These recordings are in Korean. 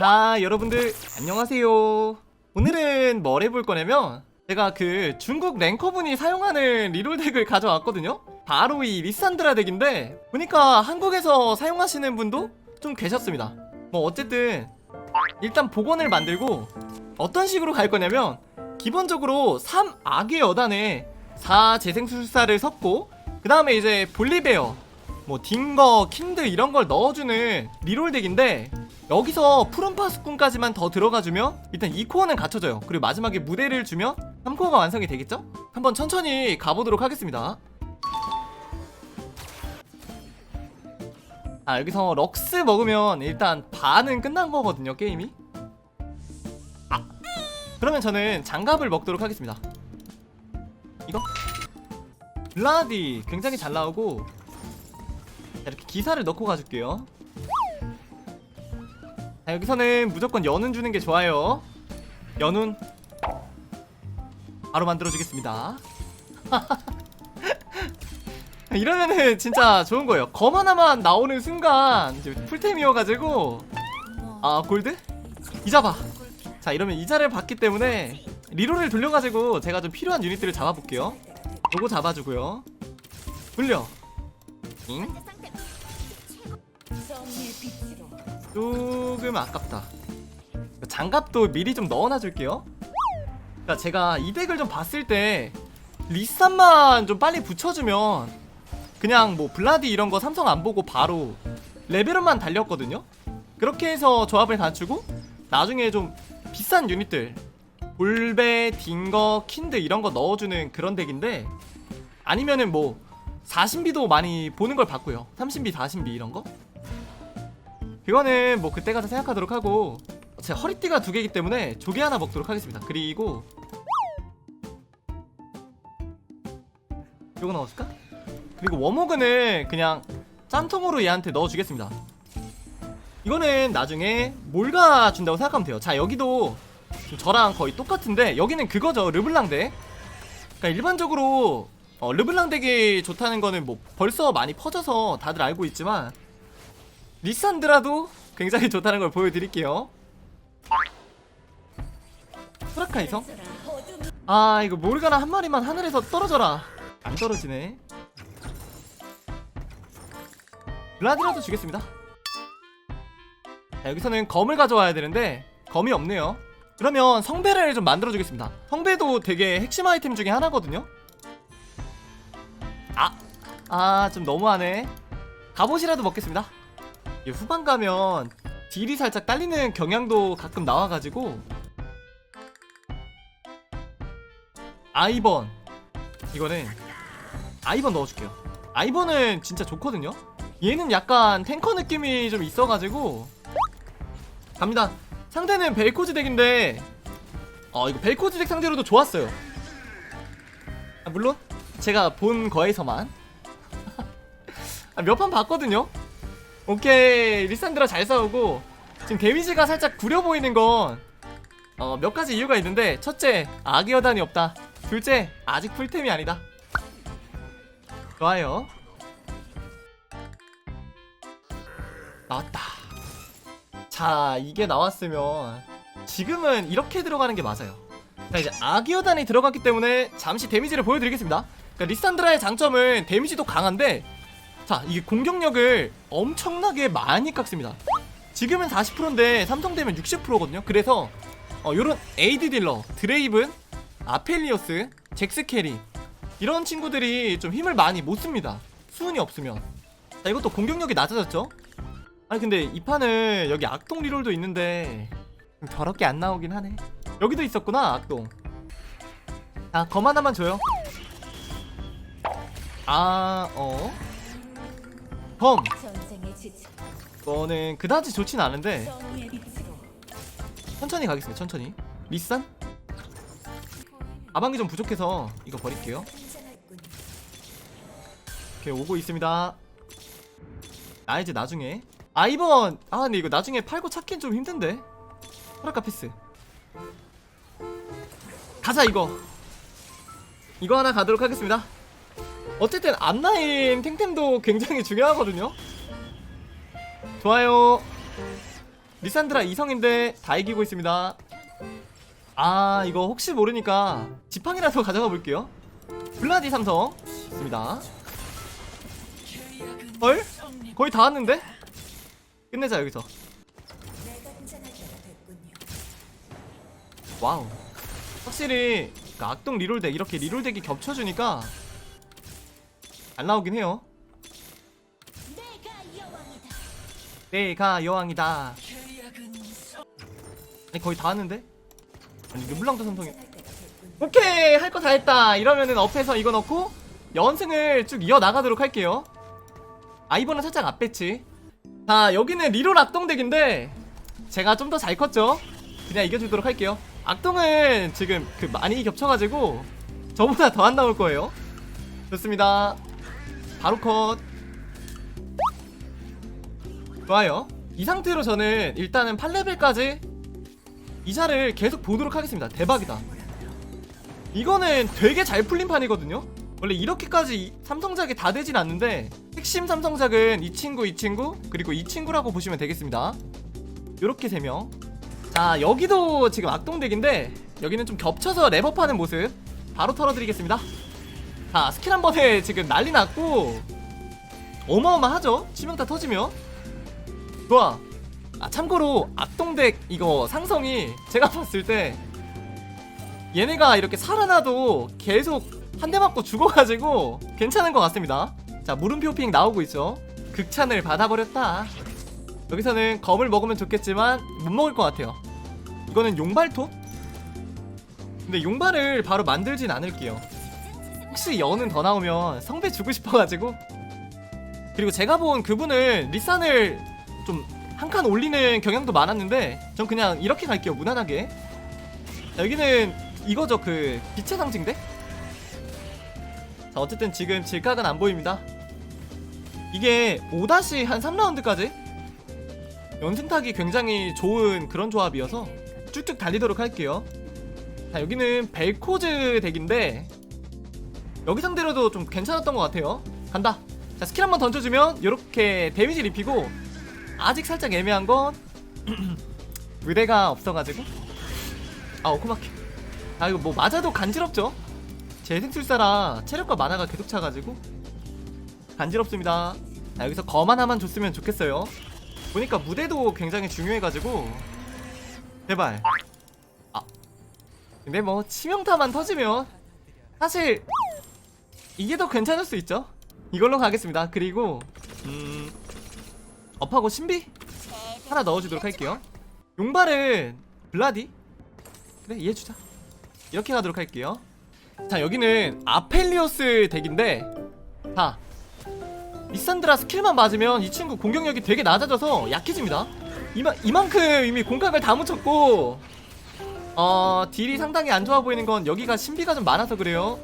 아 여러분들 안녕하세요. 오늘은 뭘 해볼 거냐면 제가 그 중국 랭커분이 사용하는 리롤 덱을 가져왔거든요. 바로 이 리산드라 덱인데 보니까 한국에서 사용하시는 분도 좀 계셨습니다. 뭐 어쨌든 일단 복원을 만들고 어떤 식으로 갈 거냐면 기본적으로 3 악의 여단에 4 재생술사를 섞고 그 다음에 이제 볼리베어 뭐 딩거, 킨드 이런 걸 넣어주는 리롤 덱인데 여기서 푸른파 스꾼까지만 더 들어가주면 일단 2코어는 갖춰져요. 그리고 마지막에 무대를 주면 3코어가 완성이 되겠죠? 한번 천천히 가보도록 하겠습니다. 아 여기서 럭스 먹으면 일단 반은 끝난 거거든요 게임이. 아 그러면 저는 장갑을 먹도록 하겠습니다. 이거? 블라디 굉장히 잘 나오고 자, 이렇게 기사를 넣고 가줄게요 자, 여기서는 무조건 연운 주는 게 좋아요. 연운 바로 만들어 주겠습니다. 이러면은 진짜 좋은 거예요. 검 하나만 나오는 순간 풀템이어가지고 아 골드 이자봐. 자 이러면 이자를 받기 때문에 리롤을 돌려가지고 제가 좀 필요한 유닛들을 잡아볼게요. 요거 잡아주고요. 돌려. 잉? 조금 아깝다. 장갑도 미리 좀 넣어놔 줄게요. 그러니까 제가 이 덱을 좀 봤을 때 리산만 좀 빨리 붙여주면 그냥 뭐 블라디 이런 거 삼성 안 보고 바로 레벨업만 달렸거든요. 그렇게 해서 조합을 갖추고 나중에 좀 비싼 유닛들 볼베, 딩거, 킨드 이런 거 넣어주는 그런 덱인데 아니면은 뭐 40비도 많이 보는 걸 봤고요. 30비, 40비 이런 거. 그거는 뭐 그때 가서 생각하도록 하고 제 허리띠가 두 개이기 때문에 조개 하나 먹도록 하겠습니다. 그리고 요거 넣었을까? 그리고 워머그는 그냥 짬통으로 얘한테 넣어주겠습니다. 이거는 나중에 몰가 준다고 생각하면 돼요. 자 여기도 저랑 거의 똑같은데 여기는 그거죠 르블랑 덱. 그러니까 일반적으로 어, 르블랑 덱이 좋다는 거는 뭐 벌써 많이 퍼져서 다들 알고 있지만 리산드라도 굉장히 좋다는 걸 보여드릴게요. 후라카이성? 아 이거 모르가나 한 마리만 하늘에서 떨어져라. 안 떨어지네. 블라디라도 주겠습니다. 자, 여기서는 검을 가져와야 되는데 검이 없네요. 그러면 성배를 좀 만들어 주겠습니다. 성배도 되게 핵심 아이템 중에 하나거든요. 아, 아 좀 너무하네. 갑옷이라도 먹겠습니다. 이 후반 가면 딜이 살짝 딸리는 경향도 가끔 나와가지고. 아이번. 이거는 아이번 넣어줄게요. 아이번은 진짜 좋거든요? 얘는 약간 탱커 느낌이 좀 있어가지고. 갑니다. 상대는 벨코즈 덱인데 어 이거 벨코즈 덱 상대로도 좋았어요. 아, 물론 제가 본 거에서만. 아, 몇 판 봤거든요 오케이 리산드라 잘 싸우고 지금 데미지가 살짝 구려 보이는 건 어, 몇 가지 이유가 있는데 첫째 악의 여단이 없다. 둘째 아직 풀템이 아니다. 좋아요. 나왔다. 자 이게 나왔으면 지금은 이렇게 들어가는 게 맞아요. 자 이제 여단이 들어갔기 때문에 잠시 데미지를 보여드리겠습니다. 그러니까 리산드라의 장점은 데미지도 강한데 자 이게 공격력을 엄청나게 많이 깎습니다. 지금은 40%인데 삼성 되면 60%거든요. 그래서 어, 요런 에이드 딜러 드레이븐 아펠리오스 잭스 캐리 이런 친구들이 좀 힘을 많이 못 씁니다. 수은이 없으면. 자 이것도 공격력이 낮아졌죠? 아니 근데 이 판은 여기 악동 리롤도 있는데 좀 더럽게 안 나오긴 하네. 여기도 있었구나 악동. 자검 하나만 줘요. 아 어? 전쟁의 지치 이거는 그다지 좋진 않은데 정의의 빛으로 천천히 가겠습니다 천천히. 리산? 아방이 좀 부족해서 이거 버릴게요. 오케이 오고 있습니다. 아 이제 나중에. 아 이번! 아 근데 이거 나중에 팔고 찾긴 좀 힘든데? 허락가 패스. 가자 이거. 이거 하나 가도록 하겠습니다 어쨌든 앞라인 탱템도 굉장히 중요하거든요. 좋아요. 리산드라 이성인데 다 이기고 있습니다. 아 이거 혹시 모르니까 지팡이라도 가져가 볼게요. 블라디 삼성. 있습니다. 헐? 거의 다 왔는데? 끝내자 여기서. 와우. 확실히 그 악동 리롤덱 이렇게 리롤덱이 겹쳐주니까 안 나오긴 해요. 내가 여왕이다. 아니 거의 다 왔는데? 아니 르블랑도 삼성이 오케이! 할 거 다 했다. 이러면은 업해서 이거 넣고 연승을 쭉 이어나가도록 할게요. 아 이번엔 살짝 앞배치. 자 여기는 리롤 악동덱인데 제가 좀 더 잘 컸죠? 그냥 이겨주도록 할게요. 악동은 지금 그 많이 겹쳐가지고 저보다 더 안 나올 거예요. 좋습니다 바로 컷. 좋아요. 이 상태로 저는 일단은 8레벨까지 이자를 계속 보도록 하겠습니다. 대박이다. 이거는 되게 잘 풀린 판이거든요. 원래 이렇게까지 삼성작이 다 되진 않는데 핵심 삼성작은 이 친구 이 친구 그리고 이 친구라고 보시면 되겠습니다. 요렇게 3명. 자 여기도 지금 악동덱인데 여기는 좀 겹쳐서 랩업하는 모습 바로 털어드리겠습니다 자 스킬 한 번에 지금 난리 났고 어마어마하죠? 치명타 터지면 좋아. 아 참고로 악동덱 이거 상성이 제가 봤을 때 얘네가 이렇게 살아나도 계속 한 대 맞고 죽어가지고 괜찮은 것 같습니다. 자 물음표 핑 나오고 있죠. 극찬을 받아버렸다. 여기서는 검을 먹으면 좋겠지만 못 먹을 것 같아요. 이거는 용발톱? 근데 용발을 바로 만들진 않을게요 혹시 연은 더 나오면 성배 주고 싶어가지고. 그리고 제가 본 그분은 리산을 좀 한 칸 올리는 경향도 많았는데 전 그냥 이렇게 갈게요 무난하게. 자, 여기는 이거죠 그 빛의 상징대? 자 어쨌든 지금 질각은 안 보입니다. 이게 5다시 한 3라운드까지? 연승타기 굉장히 좋은 그런 조합이어서 쭉쭉 달리도록 할게요. 자 여기는 벨코즈 덱인데 여기 상대로도 좀 괜찮았던 것 같아요. 간다. 자 스킬 한번 던져주면 이렇게 데미지를 입히고 아직 살짝 애매한 건 의대가 없어가지고. 아 오코마키. 아 이거 뭐 맞아도 간지럽죠? 재생술사라 체력과 만화가 계속 차가지고. 간지럽습니다. 자, 여기서 검 하나만 줬으면 좋겠어요. 보니까 무대도 굉장히 중요해가지고. 제발. 아. 근데 뭐 치명타만 터지면 사실 이게 더 괜찮을 수 있죠? 이걸로 가겠습니다. 그리고 음 업하고 신비? 하나 넣어주도록 할게요. 용발은 블라디? 그래 이해해주자. 이렇게 가도록 할게요. 자 여기는 아펠리오스 덱인데 자 리산드라 스킬만 맞으면 이 친구 공격력이 되게 낮아져서 약해집니다. 이마, 이만큼 이미 공각을 다 묻혔고 어 딜이 상당히 안 좋아 보이는 건 여기가 신비가 좀 많아서 그래요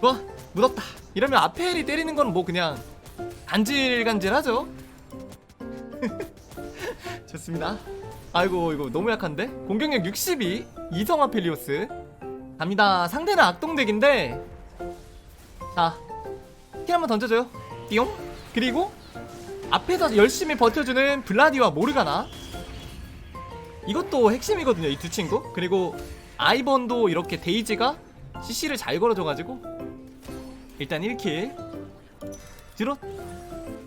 뭐 묻었다. 이러면 아펠이 때리는 건 뭐 그냥 간질간질하죠? 좋습니다. 아이고 이거 너무 약한데? 공격력 62 이성 아펠리오스. 갑니다. 상대는 악동덱인데. 자킬 한번 던져줘요. 띠용. 그리고 앞에서 열심히 버텨주는 블라디와 모르가나. 이것도 핵심이거든요 이 두 친구. 그리고 아이번도 이렇게 데이지가 CC를 잘 걸어줘가지고 일단 1킬. 드롯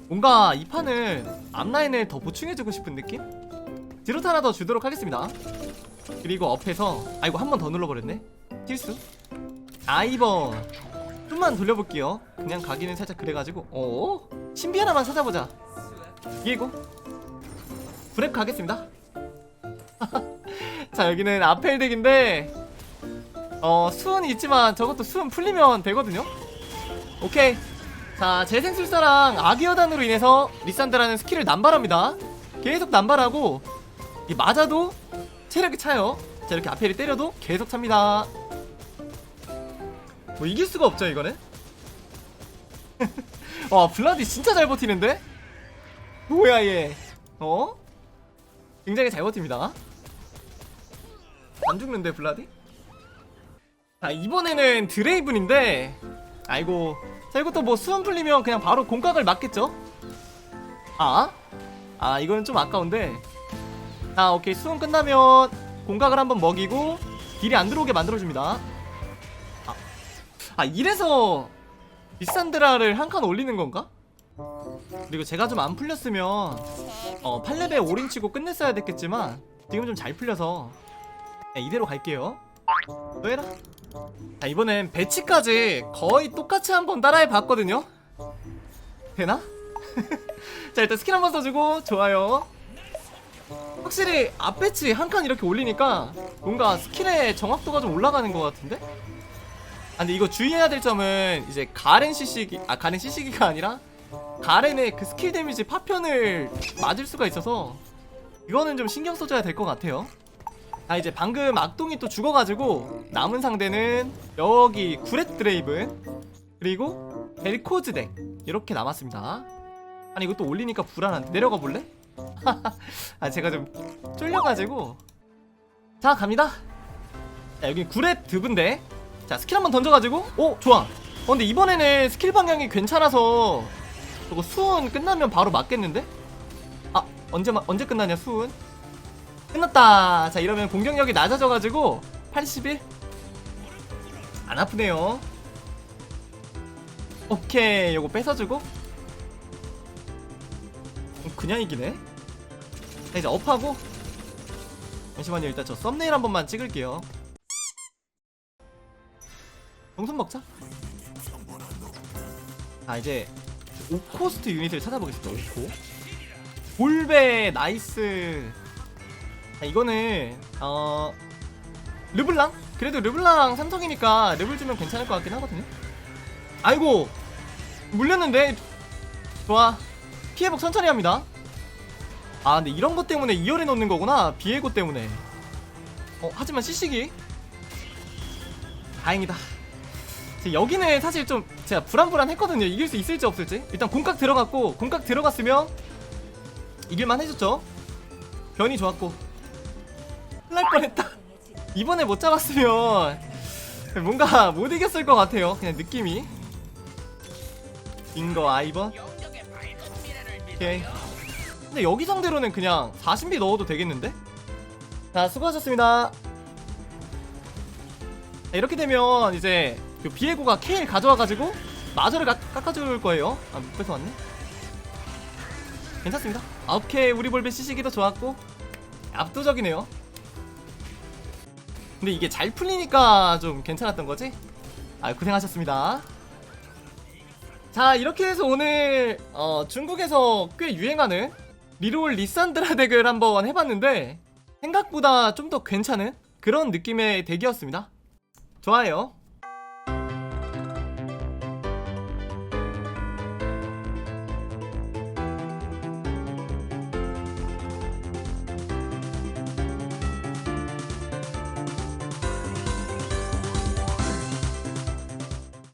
뭔가 이 판은 앞라인을 더 보충해주고 싶은 느낌? 드롯 하나 더 주도록 하겠습니다. 그리고 업해서 아이고 한 번 더 눌러버렸네. 킬수. 아이번. 좀만 돌려볼게요. 그냥 가기는 살짝 그래가지고. 어? 신비 하나만 찾아보자. 예고 브랩 가겠습니다. 자 여기는 아펠덱인데 어 수은이 있지만 저것도 수은 풀리면 되거든요 오케이. 자 재생술사랑 아기어단으로 인해서 리산드라는 스킬을 남발합니다. 계속 남발하고 이 맞아도 체력이 차요. 자 이렇게 아펠이 때려도 계속 찹니다. 뭐 이길 수가 없죠 이거는? 와 블라디 진짜 잘 버티는데? 뭐야 얘. 어? 굉장히 잘 버팁니다. 안 죽는데 블라디? 자 이번에는 드레이븐인데 아이고. 자 이것도 뭐 수험 풀리면 그냥 바로 공각을 맞겠죠? 아? 아 이거는 좀 아까운데. 자 오케이. 수은 끝나면 공각을 한번 먹이고 딜이 안 들어오게 만들어줍니다. 아, 아 이래서 리산드라를 한 칸 올리는 건가? 그리고 제가 좀 안 풀렸으면 어 8레벨 올인 치고 끝냈어야 됐겠지만 지금 좀 잘 풀려서 네, 이대로 갈게요. 너 해라 자 이번엔 배치까지 거의 똑같이 한번 따라해 봤거든요 되나? 자 일단 스킬 한번 써주고 좋아요 확실히 앞배치 한 칸 이렇게 올리니까 뭔가 스킬의 정확도가 좀 올라가는 것 같은데? 아 근데 이거 주의해야 될 점은 이제 가렌 CC기 아 가렌 CC기가 아니라 가렌의 그 스킬 데미지 파편을 맞을 수가 있어서 이거는 좀 신경 써줘야 될 것 같아요 아 이제 방금 악동이 또 죽어가지고 남은 상대는 여기 구렛 드레이븐 그리고 벨코즈 덱 이렇게 남았습니다 아니 이것도 올리니까 불안한데 내려가 볼래? 아 제가 좀 쫄려가지고 자 갑니다 자 여기 구렛 드브인데 자 스킬 한번 던져가지고 오 좋아 어 근데 이번에는 스킬 방향이 괜찮아서 저거 수은 끝나면 바로 맞겠는데? 아 언제 마, 언제 끝나냐 수은? 끝났다. 자 이러면 공격력이 낮아져가지고 81? 안 아프네요. 오케이 요거 뺏어주고. 음, 그냥 이기네? 자 이제 업하고. 잠시만요 일단 저 썸네일 한 번만 찍을게요. 동선 먹자. 아 이제 5코스트 유닛을 찾아보겠습니다 5코. 볼베 나이스 자, 이거는 어 르블랑? 그래도 르블랑 삼성이니까 르블 주면 괜찮을 것 같긴 하거든요. 아이고 물렸는데. 좋아. 피해복 천천히 합니다. 아 근데 이런 것 때문에 2열에 놓는 거구나. 비에고 때문에. 어 하지만 CC기. 다행이다. 제 여기는 사실 좀 제가 불안불안했거든요. 이길 수 있을지 없을지. 일단 공각 들어갔고 공각 들어갔으면 이길만 해줬죠? 변이 좋았고 날 뻔했다. 이번에 못 잡았으면 뭔가 못 이겼을 것 같아요. 그냥 느낌이. 인거 아이번? 오케이. 근데 여기 상대로는 그냥 40비 넣어도 되겠는데? 자 수고하셨습니다. 자, 이렇게 되면 이제 그 비에고가 케일 가져와가지고 마저를 깎- 깎아줄 거예요. 아 뺏어 왔네. 괜찮습니다. 아, 오케이 우리 볼베 CC기도 좋았고 압도적이네요 근데 이게 잘 풀리니까 좀 괜찮았던 거지? 아 고생하셨습니다. 자 이렇게 해서 오늘 어, 중국에서 꽤 유행하는 리롤 리산드라 덱을 한번 해봤는데 생각보다 좀 더 괜찮은 그런 느낌의 덱이었습니다. 좋아요